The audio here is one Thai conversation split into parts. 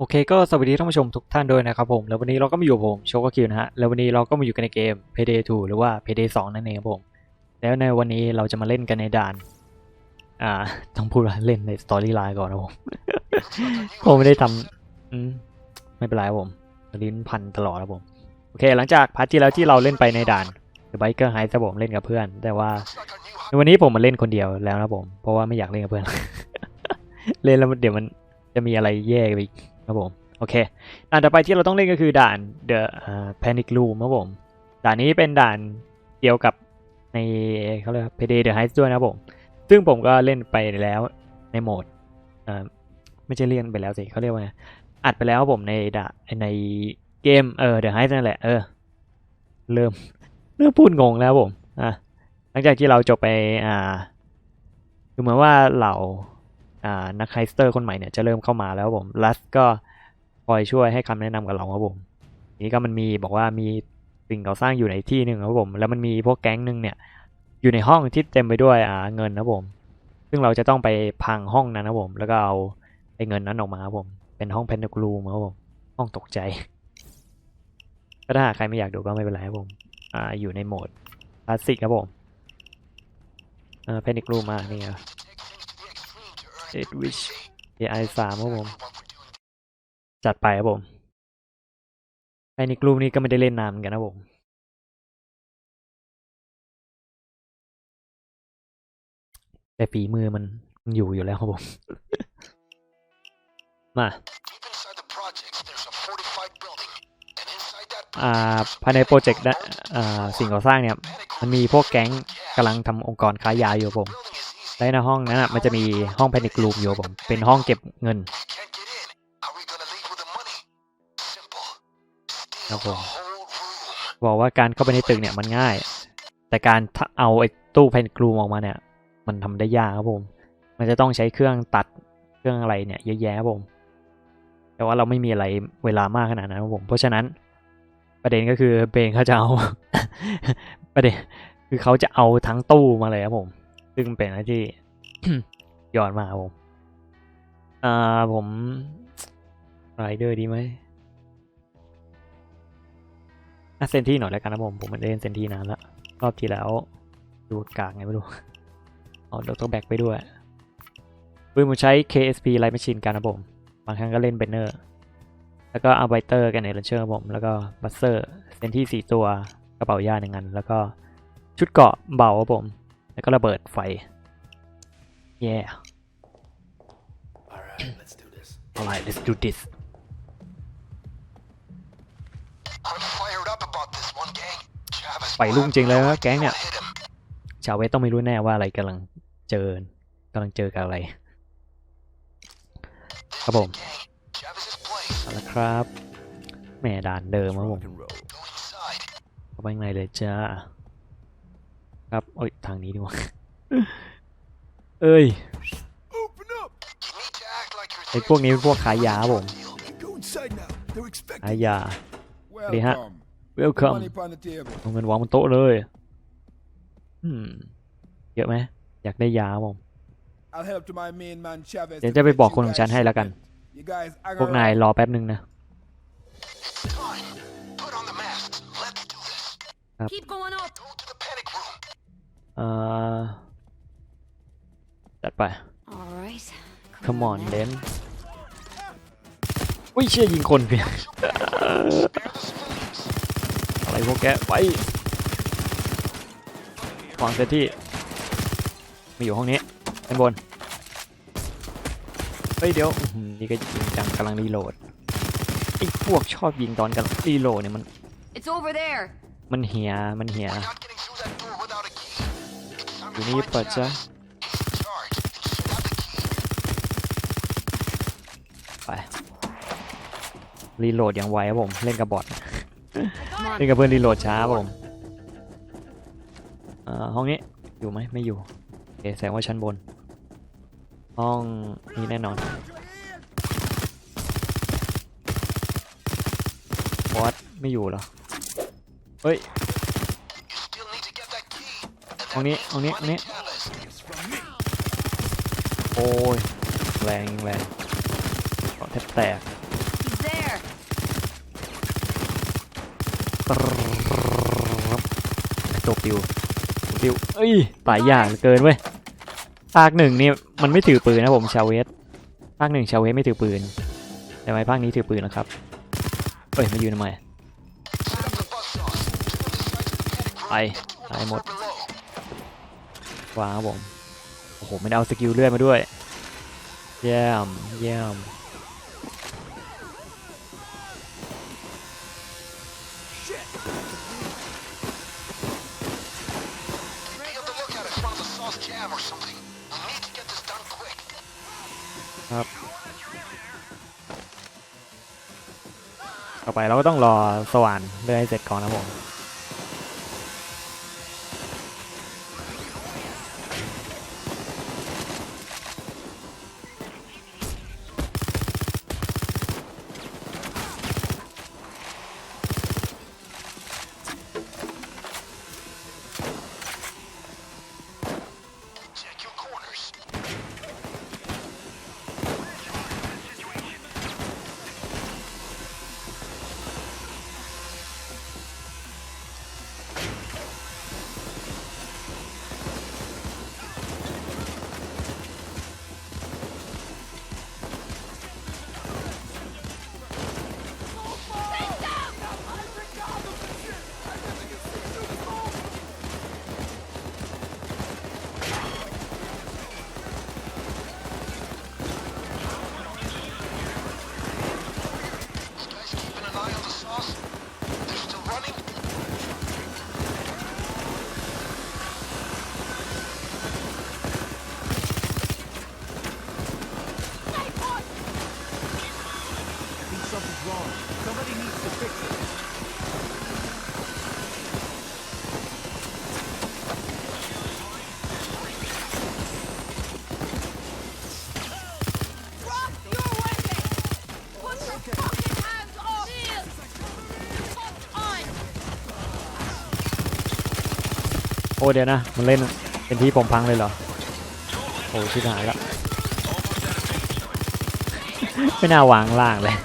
โอเคก็สวัสดีท่านผู้ชมทุกท่านด้วยนะครับผม แล้ววันนี้เราก็มาอยู่ผมโชกคิวนะฮะ แล้ววันนี้เราก็มาอยู่กันในเกม Payday 2 หรือว่า Payday 2 นั่นเองครับผม แล้วในวันนี้เราจะมาเล่นกันในด่าน อ่า ต้องพูดว่าเล่นในสตอรี่ไลน์ก่อนนะผม ผมไม่ได้ทำอืมไม่เป็นไรครับผม ลิ้นพันตลอดครับผม โอเค หลังจากพาร์ทที่แล้วที่เราเล่นไปในด่าน The Biker Heist ครับผมเล่นกับเพื่อน แต่ว่าในวันนี้ผมมาเล่นคนเดียวแล้วนะผม เพราะว่าไม่อยากเล่นกับเพื่อน เล่นแล้วเดี๋ยวมันจะมีอะไรแย่ไปอีก ครับผม โอเค ด่านต่อไปที่เราต้องเล่นก็คือด่าน The uh, Panic Room ครับผม ด่านนี้เป็นด่านเกี่ยวกับในเขาเรียก Payday The Heist ด้วยนะครับผม ซึ่งผมก็เล่นไปแล้วในโหมดเอ่อไม่ใช่เล่นไปแล้วสิเขาเรียกว่าไงอัดไปแล้วผมในด่าในเกมเออ The Heist นั่นแหละเออเริ่มเริ่มพูดงงแล้วผมอะหลังจากที่เราจบไปอ่าคือเหมือนว่าเหล่าอ่านักไฮสเตอร์คนใหม่เนี่ยจะเริ่มเข้ามาแล้วผมลัสก็ คอยช่วยให้คำแนะนำกับเราครับผมนี้ก็มันมีบอกว่ามีสิ่งก่อสร้างอยู่ในที่หนึ่งครับผม แล้วมันมีพวกแก๊งหนึ่งเนี่ย อยู่ในห้องที่เต็มไปด้วยอ่าเงินนะผม ซึ่งเราจะต้องไปพังห้องนั้นนะผม แล้วก็เอาไอ้เงินนั้นออกมาครับผม เป็นห้องเพนทกรูมครับผม ห้องตกใจ ก็ถ้าใครไม่อยากดูก็ไม่เป็นไรครับผม อ่า อยู่ในโหมดคลาสสิกครับผมเออ Panic Room มานี่ไง Dead Wish AI สามครับผม จัดไปครับผม Panic Room นี่ก็ไม่ได้เล่นนานเหมือนกันนะผมแต่ฝีมือมันมันอยู่อยู่แล้วครับผม มาอ่าภายในโปรเจกต์นะอ่าสิ่งก่อสร้างเนี่ย มันมีพวกแก๊งกำลังทำองค์กรค้ายาอยู่ผมและในห้องนั้นอะมันจะมีห้องแพนิคลูมอยู่ผม เป็นห้องเก็บเงิน ครับผมบอกว่าการเข้าไปในตึกเนี่ยมันง่าย แต่การเอาไอ้ตู้แพนิคลูมออกมาเนี่ย มันทำได้ยากครับผม มันจะต้องใช้เครื่องตัดเครื่องอะไรเนี่ยเยอะแยะครับผม แต่ว่าเราไม่มีอะไรเวลามากขนาดนั้นครับผม เพราะฉะนั้นประเด็นก็คือเบงเขาจะเอาประเด็นคือเขาจะเอาทั้งตู้มาเลยครับผม ซึ่งเป็นอะไรที่ยอดมาครับผมอ่าผมไรเดอร์ดีไหม อะเซนที่หน่อยแล้วกันนะผมผมไมันเล่นเซนที่นานละรอบที่แล้วดูกากไงไม่รู้เอาดรแบ็กไปด้วยปืนผมใช้ KSP Light Machine กันนะผม บางครั้งก็เล่นเบนเนอร์ แล้วก็เอาไบเตอร์กันในลันเชอร์ครับผม แล้วก็บัสเซอร์เซนที่สี่ตัวกระเป๋ายาหนึ่งอัน แล้วก็ชุดเกราะเบาครับผม แล้วก็ระเบิดไฟเย่ Alright, let's do this. ไปรุ่งจริงเลยนะ will แก๊งเนี่ย hit him. ชาวเวสต้องไม่รู้แน่ว่าอะไรกำลังเจอกำลังเจอกับอะไร ครับผม Gang, Chavez's place. เอาละครับแหม่ด่านเดิมครับผม Rock and roll. Go inside. เข้าไปข้างในเลยจ้า ครับ โอ้ย ทางนี้ดีกว่า เอ้ย Open up! You need to act like you're ไอ้พวกนี้เป็นพวกขายยาครับผม Go inside now. They're expecting ขายยา Đi ha. Welcome. Welcome Money upon the table. เอาเงินวางบนโต๊ะเลยอืมเยอะไหมอยากได้ยาครับผม I'll head up to my main man Chavez. เดี๋ยว to จะไป get บอก you คนของฉัน guys ให้แล้วกัน shipment. You guys พวกนาย aggro- รอแป๊บหนึ่งนะ Fine. Put on the masks. Let's do this. Keep going up. Go to the panic room. เอ่อจัดไป All right. come on then อุ้ยเชี่ยยิงคนเพีย Spare the civilians. อะไร พวกแกไปวางเซตที่มาอยู่ห้องนี้ด้านบน เฮ้ยเดี๋ยวอื้อหือนี่ก็ยิงจังกำลังรีโหลดไอ้พวกชอบยิงตอนกำลังรีโหลดเนี่ยมัน It's over there. มันเหียมันเหีย We're not getting through that door without a key. It's time อยู่ to นี่ find เปิดซะ Chavez. He's in charge. He should have the key. ไปรีโหลดอย่างไวครับผม เล่นกับบอท Come on. เล่ นกับเพื่อนรีโหลดช้าผมอ่อห้องนี้อยู่ไหมไม่อยู่โอเคแสงว่าชั้นบน ห้องนี้แน่นอนบอสไม่อยู่เหรอ เฮ้ยห้องนี้ห้องนี้ห้องนี้โอ้ยแรงแรงแทบแตก จบดิวจบดิวเอ้ยตายยากเกินเว้ยภาคหนึ่งนี่มันไม่ถือปืนนะผมชาเวสภาคหนึ่งชาเวสไม่ถือปืนแต่ไมภาคนี้ถือปืนนะครับเอ้ยมายืนทำไมไปตายหมดวางครับผมโอ้โหไม่ได้เอาสกิลเลื่อนมาด้วยเยี่ยมเยี่ยม ต่อไปเราก็ต้องรอสว่านเรื่อยให้เสร็จก่อนนะผม โอ้เดี๋ยวนะ มันเล่นเป็นที่ผมพังเลยเหรอ โอ้ชิบหายละ ไม่น่าวางล่างเลย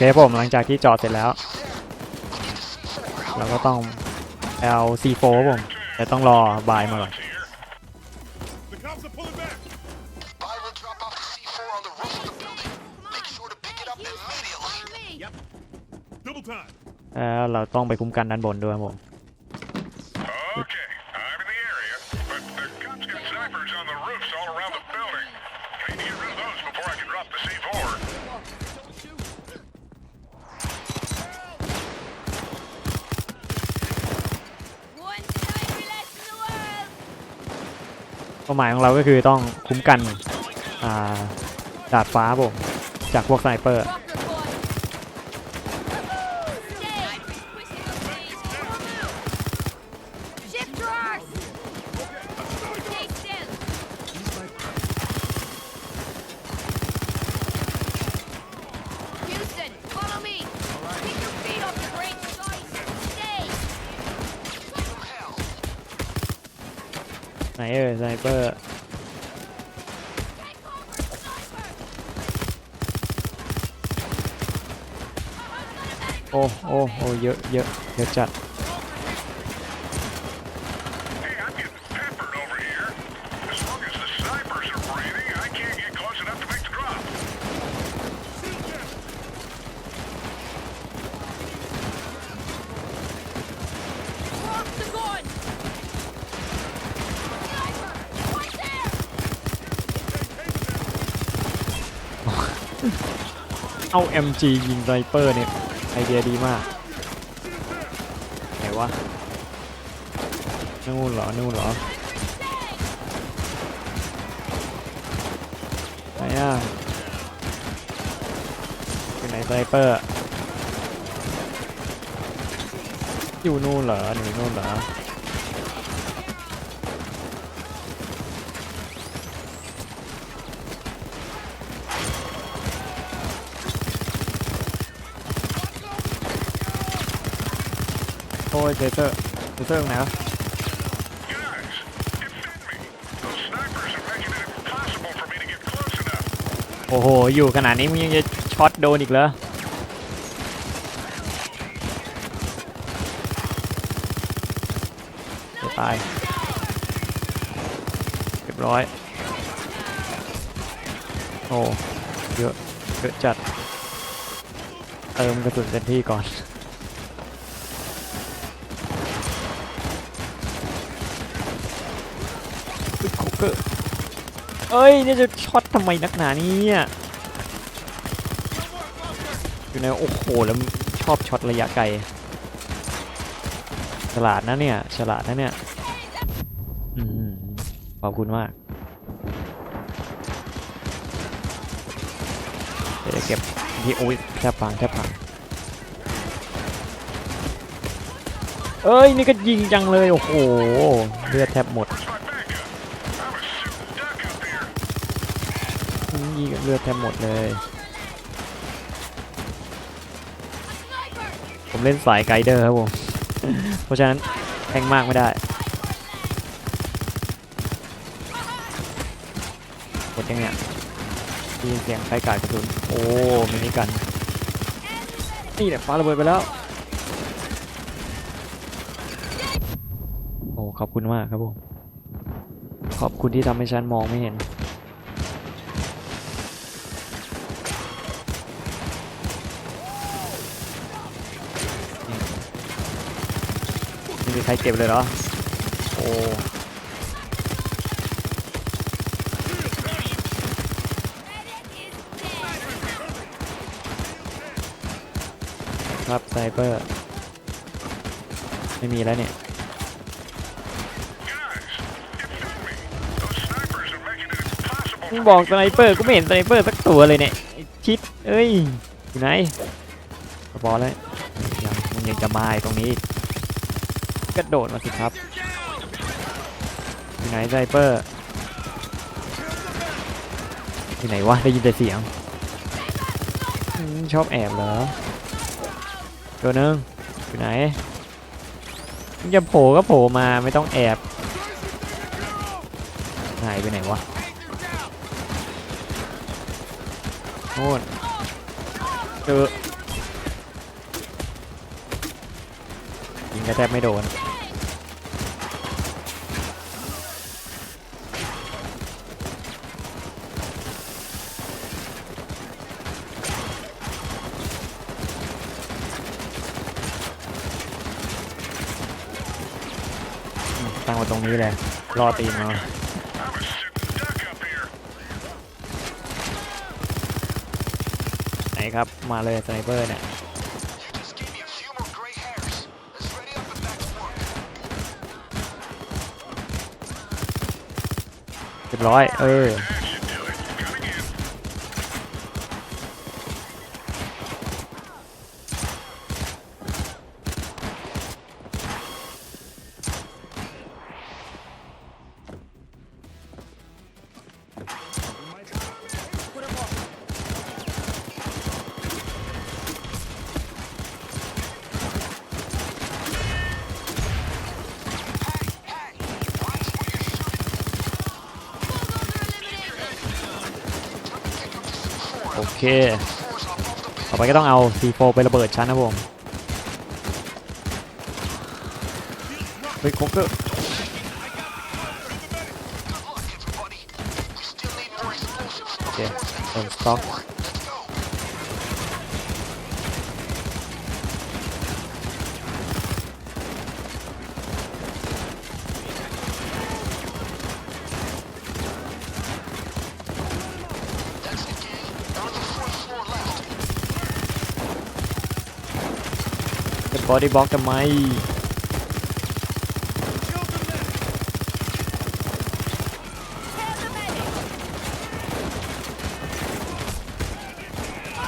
เคผมหลังจากที่จอดเสร็จแล้ว เราก็ต้องเอา C4 ครับผมแต่ต้องรอบายมาก่อน The cops are pulling back. Buy will drop off the C4 on the roof of the building. Make sure to pick it up immediately. Follow me. Yep. Double time. แล้วเราต้องไปคุ้มกันด้านบนด้วยครับผม หมายของเราก็คือต้องคุ้มกันดาดฟ้าบผมจากพวกสไนเปอร์ สไนเปอร์โอ้โอ้โอ้เยอะเยอะเยอะจัด เอา MG ยิงไนเปอร์เนี่ยไอเดียดีมากไหนวะนู่นเหรอนู่นเหรอไหนอะอยู่ไหนไนเปอร์อยู่นู่นเหรออยู่นู่นเหรอ ยเจเซอร์เจเซอร์ตรงไหนวะ Guys, defend me. Those snipers are making it impossible for me to get close enough. โอ้โห อยู่ขนาดนี้มึงยังจะช็อตโดนอีกเหรอจะตายเรียบร้อย โอ้ เยอะ เยอะจัด เติมกระสุนเต็มที่ก่อน อุ๊ยโคเกอร์ เอ้ยนี่จะช็อตทำไมนักหนาเนี่ยอยู่ในโอ้โหแล้วชอบช็อตระยะไกลฉลาดนะเนี่ยฉลาดนะเนี่ยอืมขอบคุณมากเดี๋ยวเก็บที่โอ้ยแทบพังแทบพังเอ้ยนี่ก็ยิงจังเลยโอ้โหเลือดแทบหมด ยิงเลือดแทบหมดเลย Sniper. ผมเล่นสายไกเดอร์ครับผม เพราะฉะนั้นแทงมากไม่ได้หมดยังเนี่ยได้ยินเสียงใครกาดกระสุน โอ้มินิกัน นี่แหละฟ้าระเบิดไปแล้ว โอ้ขอบคุณมากครับผม ขอบคุณที่ทำให้ฉันมองไม่เห็น มีใครเก็บเลยเหรอ โอ้ครับไซเปอร์ ไม่มีแล้วเนี่ยมึงบอกสไนเปอร์กูไม่เห็นสไนเปอร์สักตัวเลยเนี่ยชิดเอ้ย อยู่ไหนพอแล้วยังมึงยังจะมาอีกตรงนี้ กระโดดมาสิครับอยู่ไหนไซเปอร์ที่ไหนวะได้ยินแต่เสียงชอบแอบเหรอตัวนึงอยู่ไหนจะโผล่ก็โผล่มาไม่ต้องแอบหายไปไหนวะโน่นเจอยิงกระแทบไม่โดน มาตรงนี้เลยรอตีมาไหนครับมาเลยสไนเปอร์เนี่ยเรียบร้อย เออ เค ต่อไปก็ต้องเอา C4 ไประเบิดชั้นนะผมเฮ้ยโคกเกอร์ Good luck, everybody. We still need more explosives โอเค before เติมสต็อก บอดี้บล็อกทำไม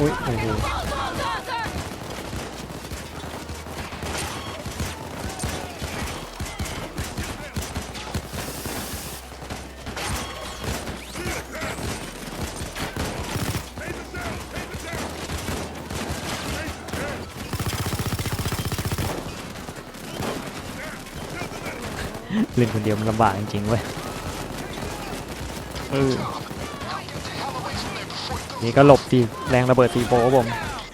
อุ้ยโอ้โห ล่นคนเดียวมันลำบากจริงๆเว้ยเออนี่ก็หลบตีแรงระเบิดตีโฟครับผม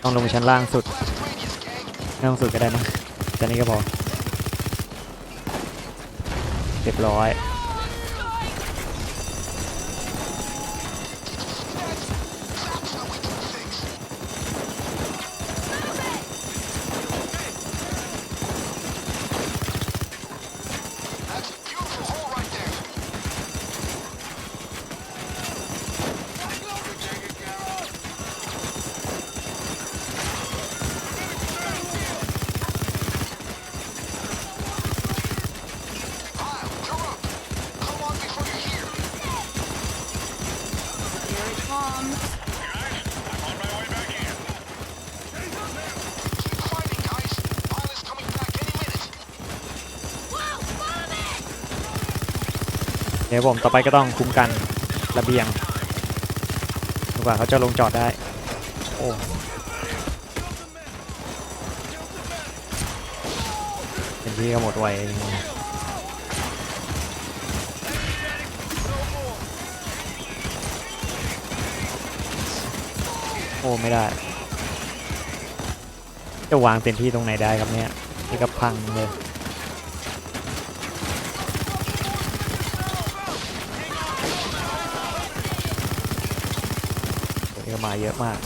ต้องลงไปชั้นล่างสุดไม่ต้องสุดก็ได้นะแค่นี้ก็พอเรียบร้อย เดี๋ยวผมต่อไปก็ต้องคุ้มกันระเบียงจนกว่าเขาจะลงจอดได้ โอ้เป็นที่ก็หมดไว อ้ไม่ได้ จะวางเต็มที่ตรงไหนได้ครับเนี่ยนี่ก็พังเลยมาเยอะมาก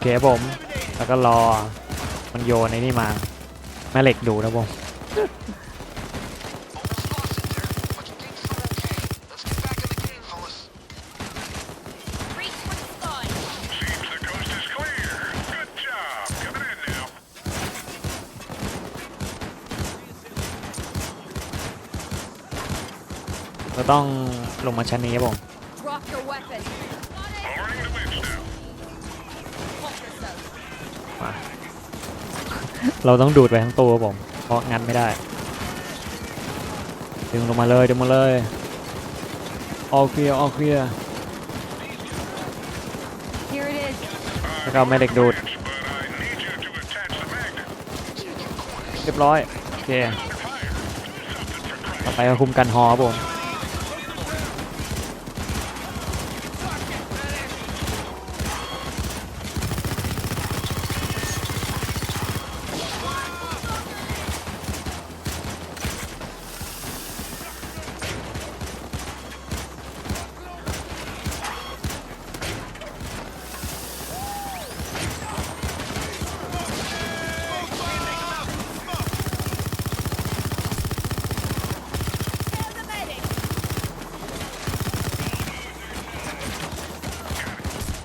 อเคผม แล้วก็รอ มันโยนในนี่มา แม่เหล็กดูนะผมเราต้องลงมาชั้นนี้ครับผม เราต้องดูดไปทั้งตัวครับผมเพราะงันไม่ได้ ดึงลงมาเลยดึงมาเลยออเคลียร์ออเคลียร์ Here it is. แล้วก็เอาแม่เหล็กดูด Winch, but I need you to attach the magnet. เรียบร้อย โอเค Under fire. Do something for Christ's ต่อไปก็คุมกันฮอครับผม Tell the medic.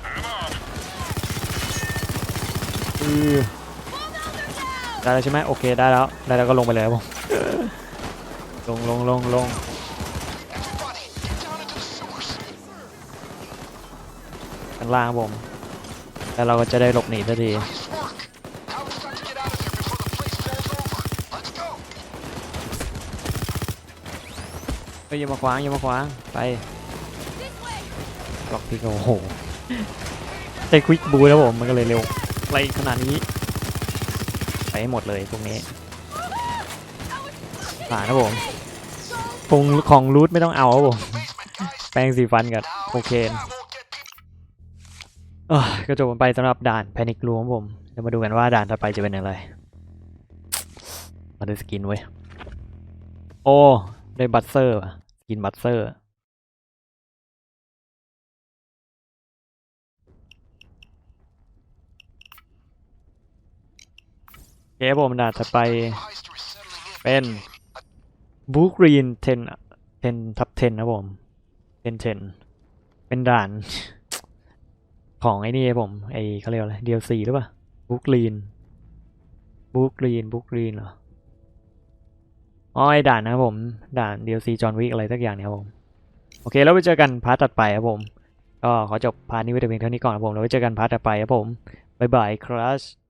I'm off. อือ Pull Mulder down. ได้ แล้วใช่ไหมโอเคได้แล้วได้แล้วก็ลงไปเลยครับผมลงลงลงลง Everybody, get down into the sewers. ข้างล่างครับผมแล้วเราก็จะได้หลบหนีสักที Nice work. Now it's time to get out of there before the place falls over. Let's go. เฮ้ยอย่ามาขวางอย่ามาขวางไป This way. บล็อกพี่ก็โอ้โหใช้ควิกบูนะผมมันก็เลยเร็วไรขนาดนี้ ไปให้หมดเลยพวกนี้ผ่านนะผมคงของรูทไม่ต้องเอาครับผม Basement, guys. แปรงสีฟันกับ Now โคเคน that won't get people เอ้ยก็จบกันไปสำหรับด่านแพนิครูของผมเดี๋ยวมาดูกันว่าด่านต่อไปจะเป็นอะไรมาได้สกินเว้ยโอ้ได้บัตเซอร์ว่ะสกินบัตเซอร์ เคครับผมด่านต่อไปเป็นบูกรีนเทนเทนทับเทนนะผมเทนเทนเป็นด่านของไอ้นี่ผมไอ้เขาเรียกว่าอะไร DLC หรือเปล่าบูกรีนบูกรีนบูกรีนเหรออ๋อไอ้ด่านนะผม ด่าน DLC จอห์นวิกอะไรสักอย่างเนี่ยผม โอเคแล้วไปเจอกันพาร์ทตัดไปครับผมก็ขอจบพาร์ทนี้ไว้แต่เพียงเท่านี้ก่อนครับผมแล้วไว้เจอกันพาร์ทตัดไปครับผม บ๊ายบายครับ